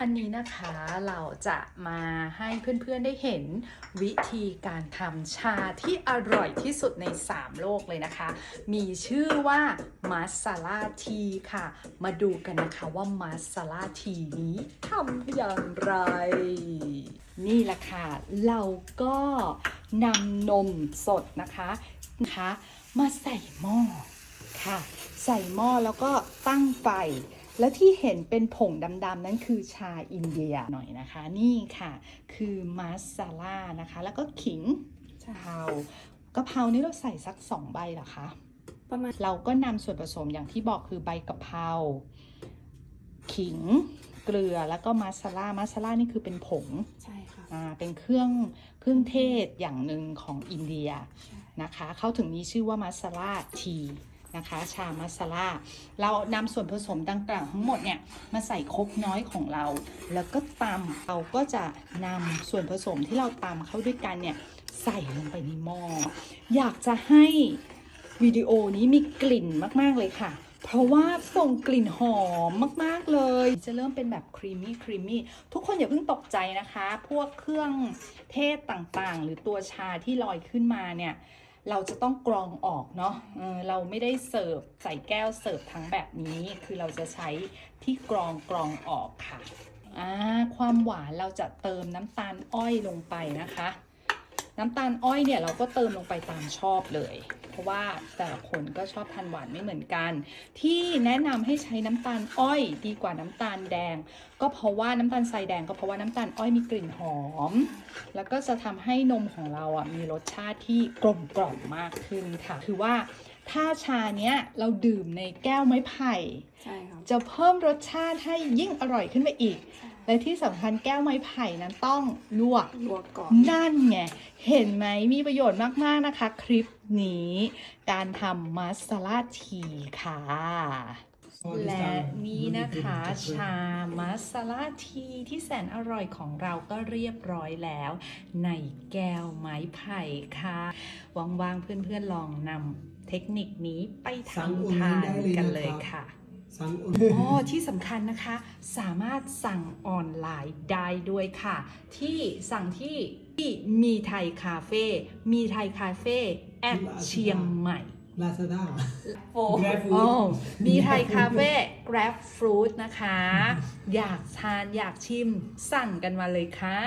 อันนี้นะคะเราจะมาให้เพื่อนๆได้เห็นวิธีการทำชาที่อร่อยที่สุดใน 3 โลกเลยนะคะ มีชื่อว่ามาสลาทีค่ะ มาดูกันนะคะว่ามาสลาทีนี้ทำอย่างไร นี่แหละค่ะ เราก็นำนมสดนะคะนะคะ มาใส่หม้อค่ะ ใส่หม้อแล้วก็ตั้งไฟ แล้วที่เห็นเป็นผงดำๆนั้นคือชาอินเดียหน่อยนะคะ นี่ค่ะ คือมาซาล่านะคะ แล้วก็ขิงกะเพรากะเพรานี่เราใส่สักสองใบเหรอคะประมาณเราก็นำส่วนผสมอย่างที่บอกคือใบกะเพราขิงเกลือแล้วก็มาซาล่ามาซาล่านี่คือเป็นผงใช่ค่ะอ่าเป็นเครื่องเครื่องเทศอย่างหนึ่งของอินเดียใช่นะคะ เขาถึงมีชื่อว่ามาซาลาที นะคะ ชามาซาลาเรานำส่วนผสมต่างๆทั้งหมดเนี่ยมาใส่ครกน้อยของเรา แล้วก็ตำเราก็จะนำส่วนผสมที่เราตำเข้าด้วยกันเนี่ยใส่ลงไปในหม้ออยากจะให้วิดีโอนี้มีกลิ่นมาก ๆ เลยค่ะ เพราะว่าส่งกลิ่นหอมมาก ๆ เลย จะเริ่มเป็นแบบครีมมี่ครีมมี่ทุกคนอย่าเพิ่งตกใจนะคะ พวกเครื่องเทศต่างๆ หรือตัวชาที่ลอยขึ้นมาเนี่ย เราจะต้องกรองออกเนาะเออเราไม่ได้เสิร์ฟใส่แก้วเสิร์ฟทั้งแบบนี้ คือเราจะใช้ที่กรองกรองออกค่ะอ่าความหวานเราจะเติมน้ำตาลอ้อยลงไปนะคะ น้ำตาลอ้อยเนี่ยเราก็เติมลงไปตามชอบเลย เพราะว่าแต่ละคนก็ชอบทานหวานไม่เหมือนกัน ที่แนะนำให้ใช้น้ำตาลอ้อยดีกว่าน้ำตาลแดง ก็เพราะว่าน้ำตาลทรายแดงก็เพราะว่าน้ำตาลอ้อยมีกลิ่นหอม แล้วก็จะทำให้นมของเราอะมีรสชาติที่กลมกล่อมมากขึ้นค่ะ คือว่าถ้าชาเนี้ยเราดื่มในแก้วไม้ไผ่ใช่ครับจะเพิ่มรสชาติให้ยิ่งอร่อยขึ้นไปอีก และที่สำคัญแก้วไม้ไผ่นั้นต้องลวก ลวกก่อน นั่นไง เห็นไหมมีประโยชน์มาก ๆ นะคะ คลิปนี้ การทำมัสลาทีค่ะ และนี่นะคะ ชามัสลาทีที่แสนอร่อยของเราก็เรียบร้อยแล้ว ในแก้วไม้ไผ่ค่ะว่างๆเพื่อนๆลองนำเทคนิคนี้ไปสั่งอุ่นทำทานได้เลยกันนะครับเลยค่ะ สั่งอุ่นอ๋อที่สำคัญนะคะ สามารถสั่งออนไลน์ได้ด้วยค่ะ ที่สั่งที่ที่มีไทยคาเฟ่มีไทยคาเฟ่แอดเชียงใหม่ ลาซาด้าโอ้ Grab Food อ๋อมีไทยคาเฟ่ Grab Fruit นะคะ อยากทานอยากชิมสั่งกันมาเลยค่ะ